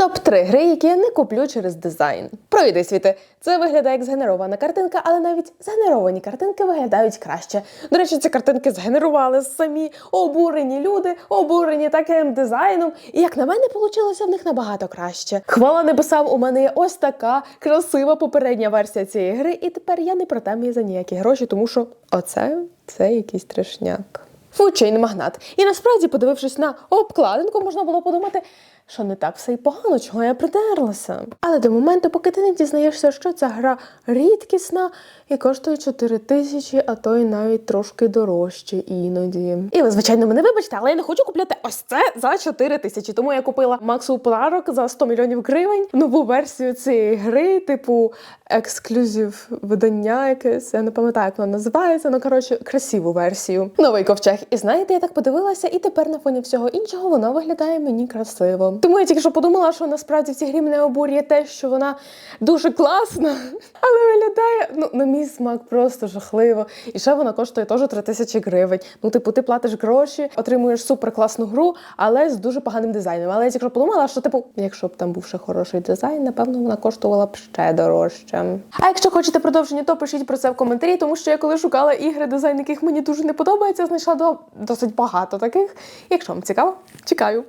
Топ-3 гри, які я не куплю через дизайн. Пройди світи. Це виглядає як згенерована картинка, але навіть згенеровані картинки виглядають краще. До речі, ці картинки згенерували самі обурені люди, обурені таким дизайном. І як на мене, вийшло в них набагато краще. Хвала небесам, у мене є ось така красива попередня версія цієї гри, і тепер я не продам її за ніякі гроші, тому що оце це якийсь трешняк. Фучейний магнат. І насправді, подивившись на обкладинку, можна було подумати, що не так все й погано, чого я придерлася. Але до моменту, поки ти не дізнаєшся, що ця гра рідкісна і коштує 4 тисячі, а то й навіть трошки дорожче іноді. І ви, звичайно, мене вибачте, але я не хочу купляти ось це за 4 тисячі. Тому я купила Максу Пларок за 100 мільйонів гривень. Нову версію цієї гри, типу ексклюзив видання якесь. Я не пам'ятаю, як воно називається. Ну коротше, красиву версію. Новий ковчег. І знаєте, я так подивилася, і тепер на фоні всього іншого воно виглядає мені красиво. Тому я тільки що подумала, що насправді в цій грі мене обурює те, що вона дуже класна, але виглядає ну на мій смак просто жахливо. І ще вона коштує теж 3 тисячі гривень. Ну, типу, ти платиш гроші, отримуєш супер класну гру, але з дуже поганим дизайном. Але я тільки що подумала, що типу, якщо б там був ще хороший дизайн, напевно, вона коштувала б ще дорожче. А якщо хочете продовження, то пишіть про це в коментарі, тому що я коли шукала ігри, дизайн яких мені дуже не подобається, знайшла до досить багато таких. Якщо вам цікаво, чекаю.